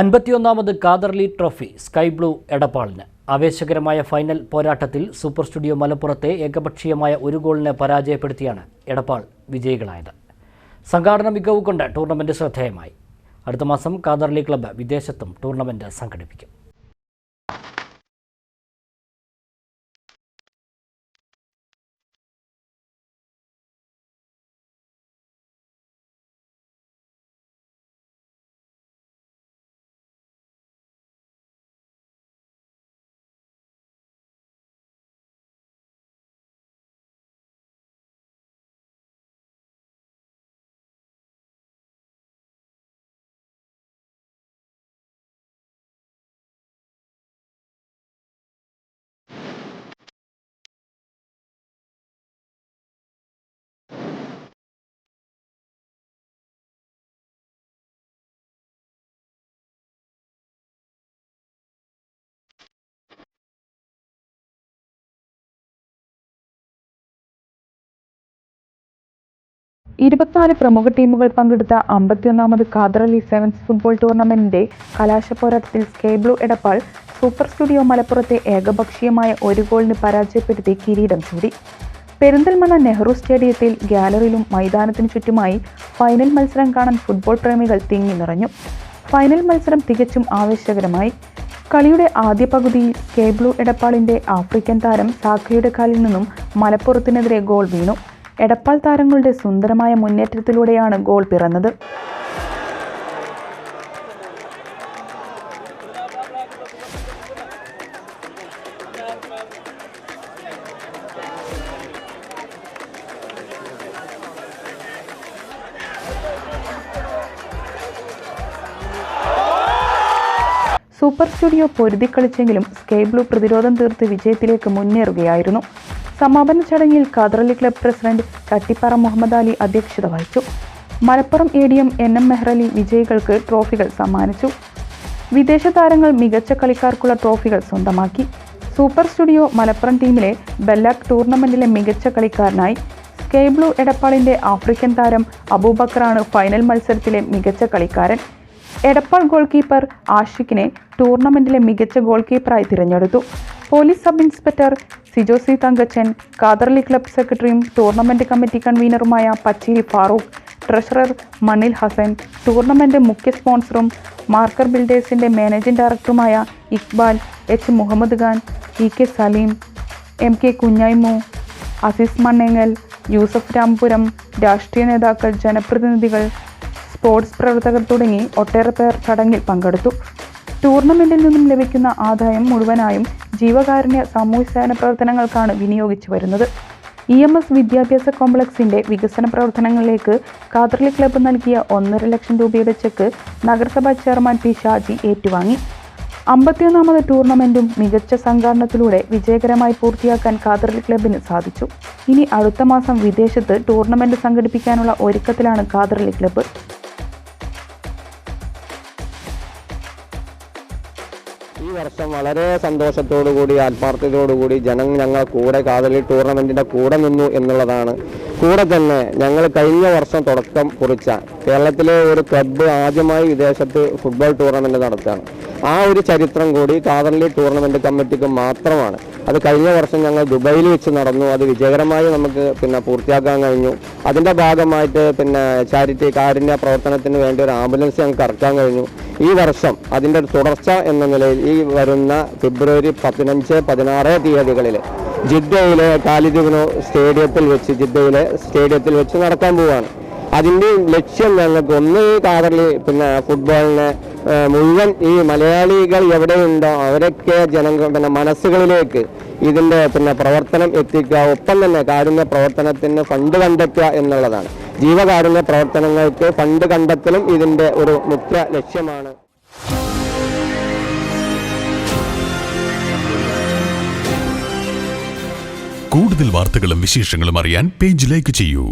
അൻപത്തിയൊന്നാമത് Kadarli trophy sky blue എടപ്പാളിന്. ആവേശകരമായ final പോരാട്ടത്തിൽ സൂപ്പർ സ്റ്റുഡിയോ മലപ്പുറത്തെ ഏകപക്ഷീയമായ ഒരു ഗോളിന് പരാജയപ്പെടുത്തിയാണ് എടപ്പാൾ വിജയികളായത്. സംഘാടന മികവ് കൊണ്ട് ടൂർണമെന്റ് ശ്രദ്ധേയമായി. അടുത്ത മാസം കാദർലി ക്ലബ്ബ് വിദേശത്തും ടൂർണമെന്റ് സംഘടിപ്പിക്കും. ഇരുപത്തിനാല് പ്രമുഖ ടീമുകൾ പങ്കെടുത്ത അമ്പത്തിയൊന്നാമത് ഖാദർ സെവൻസ് ഫുട്ബോൾ ടൂർണമെന്റിന്റെ കലാശ പോരാട്ടത്തിൽ ബ്ലൂ എടപ്പാൾ സൂപ്പർ സ്റ്റുഡിയോ മലപ്പുറത്തെ ഏകപക്ഷീയമായ ഒരു ഗോളിന് പരാജയപ്പെടുത്തി കിരീടം ചൂടി. പെരിന്തൽമണ്ണ നെഹ്റു സ്റ്റേഡിയത്തിൽ ഗ്യാലറിയിലും മൈതാനത്തിനു ചുറ്റുമായി ഫൈനൽ മത്സരം കാണാൻ ഫുട്ബോൾ പ്രേമികൾ തിങ്ങി നിറഞ്ഞു. ഫൈനൽ മത്സരം തികച്ചും ആവേശകരമായി. കളിയുടെ ആദ്യ പകുതിയിൽ കേബ്ലു എടപ്പാളിന്റെ ആഫ്രിക്കൻ താരം സാഖയുടെ കാലിൽ നിന്നും മലപ്പുറത്തിനെതിരെ ഗോൾ വീണു. എടപ്പാൾ താരങ്ങളുടെ സുന്ദരമായ മുന്നേറ്റത്തിലൂടെയാണ് ഗോൾ പിറന്നത്. സൂപ്പർ സ്റ്റുഡിയോ പൊരുതിക്കളിച്ചെങ്കിലും സ്കൈ ബ്ലൂ പ്രതിരോധം തീർത്ത് വിജയത്തിലേക്ക് മുന്നേറുകയായിരുന്നു. സമാപന ചടങ്ങിൽ കാതറലി ക്ലബ് പ്രസിഡന്റ് കട്ടിപ്പാറ മുഹമ്മദ് അലി അധ്യക്ഷത വഹിച്ചു. Malappuram A D M N M Mehrali വിജയികൾക്ക് ട്രോഫികൾ സമ്മാനിച്ചു. വിദേശ താരങ്ങൾ മികച്ച കളിക്കാർക്കുള്ള ട്രോഫികൾ സ്വന്തമാക്കി. സൂപ്പർ സ്റ്റുഡിയോ മലപ്പുറം ടീമിലെ ബെല്ലാക് ടൂർണമെന്റിലെ മികച്ച കളിക്കാരനായി. സ്കൈ ബ്ലൂ എടപ്പാളിന്റെ ആഫ്രിക്കൻ താരം അബൂബക്കറാണ് ഫൈനൽ മത്സരത്തിലെ മികച്ച കളിക്കാരൻ. എടപ്പാൾ ഗോൾ കീപ്പർ ആഷിഖിനെ ടൂർണമെന്റിലെ മികച്ച ഗോൾ കീപ്പറായി തിരഞ്ഞെടുത്തു. Police sub inspector Sijo C Thankachan Kadarli club സെക്രട്ടറിയും ടൂർണമെന്റ് കമ്മിറ്റി കൺവീനറുമായ പച്ചേരി ഫാറൂഖ് ട്രഷറർ മണിൽ ഹസൻ ടൂർണമെന്റ് മുഖ്യ സ്പോൺസറും മാർക്കർ ബിൽഡേഴ്സിന്റെ മാനേജിംഗ് ഡയറക്ടറുമായ Iqbal H Muhammad Khan E K Saleem M K Kunhaimu Aziz Mannengal Yusuf Rampuram രാഷ്ട്രീയ നേതാക്കൾ ജനപ്രതിനിധികൾ സ്പോർട്സ് പ്രവർത്തകർ തുടങ്ങി ഒട്ടേറെ പേർ ചടങ്ങിൽ പങ്കെടുത്തു. ടൂർണമെന്റിൽ നിന്നും ലഭിക്കുന്ന ആദായം മുഴുവനായും ജീവകാരുണ്യ സാമൂഹ്യ സേവന പ്രവർത്തനങ്ങൾക്കാണ് വിനിയോഗിച്ചു വരുന്നത്. ഇ എം എസ് വിദ്യാഭ്യാസ കോംപ്ലക്സിന്റെ വികസന പ്രവർത്തനങ്ങളിലേക്ക് കാതർലി ക്ലബ്ബ് നൽകിയ ഒന്നര ലക്ഷം രൂപയുടെ ചെക്ക് നഗരസഭാ ചെയർമാൻ പി ഷാജി ഏറ്റുവാങ്ങി. അമ്പത്തിയൊന്നാമത് ടൂർണമെന്റും മികച്ച സംഘാടനത്തിലൂടെ വിജയകരമായി പൂർത്തിയാക്കാൻ കാതർലി ക്ലബിന് സാധിച്ചു. ഇനി അടുത്ത മാസം വിദേശത്ത് ടൂർണമെന്റ് സംഘടിപ്പിക്കാനുള്ള ഒരുക്കത്തിലാണ് കാതർലി ക്ലബ്ബ്. ഈ വർഷം വളരെ സന്തോഷത്തോടു കൂടി ആത്മാർത്ഥതയോടു കൂടി ജനം ഞങ്ങൾ കൂടെ കാതലി ടൂർണമെന്റിന്റെ കൂടെ നിന്നു എന്നുള്ളതാണ്. കൂടെ തന്നെ ഞങ്ങൾ കഴിഞ്ഞ വർഷം തുടക്കം കുറിച്ച കേരളത്തിലെ ഒരു ക്ലബ്ബ് ആദ്യമായി വിദേശത്ത് ഫുട്ബോൾ ടൂർണമെന്റ് നടത്തുകയാണ്. ആ ഒരു ചരിത്രം കൂടി കാതർലി ടൂർണമെന്റ് കമ്മിറ്റിക്ക് മാത്രമാണ്. അത് കഴിഞ്ഞ വർഷം ഞങ്ങൾ ദുബായിൽ വെച്ച് നടന്നു. അത് വിജയകരമായി നമുക്ക് പിന്നെ പൂർത്തിയാക്കാൻ കഴിഞ്ഞു. അതിന്റെ ഭാഗമായിട്ട് പിന്നെ ചാരിറ്റി കാരുണ്യ പ്രവർത്തനത്തിന് വേണ്ടി ഒരു ആംബുലൻസ് ഞങ്ങൾക്ക് ഇറക്കാൻ കഴിഞ്ഞു. ഈ വർഷം അതിന്റെ ഒരു തുടർച്ച എന്ന നിലയിൽ ഈ വരുന്ന ഫെബ്രുവരി പതിനഞ്ച് പതിനാറ് തീയതികളിൽ ജിദ്ദയിലെ കാലിദിബിനോ സ്റ്റേഡിയത്തിൽ വെച്ച് ജിദ്ദയിലെ സ്റ്റേഡിയത്തിൽ വെച്ച് നടക്കാൻ പോവുകയാണ് അതിന്റെ ലക്ഷ്യം ഞങ്ങൾക്ക് ഒന്ന് കാതറിൽ പിന്നെ ഫുട്ബോളിനെ മുഴുവൻ ഈ മലയാളികൾ എവിടെയുണ്ടോ അവരൊക്കെ ജനങ്ങൾ പിന്നെ മനസ്സുകളിലേക്ക് ഇതിന്റെ പിന്നെ പ്രവർത്തനം എത്തിക്കുക. ഒപ്പം തന്നെ കാരുണ്യ പ്രവർത്തനത്തിന് ഫണ്ട് കണ്ടെത്തുക എന്നുള്ളതാണ്. ജീവകാരുണ്യ പ്രവർത്തനങ്ങൾക്ക് ഫണ്ട് കണ്ടെത്തലും ഇതിന്റെ ഒരു മുഖ്യ ലക്ഷ്യമാണ്. കൂടുതൽ വാർത്തകളും വിശേഷങ്ങളും അറിയാൻ പേജ് ലൈക്ക് ചെയ്യൂ.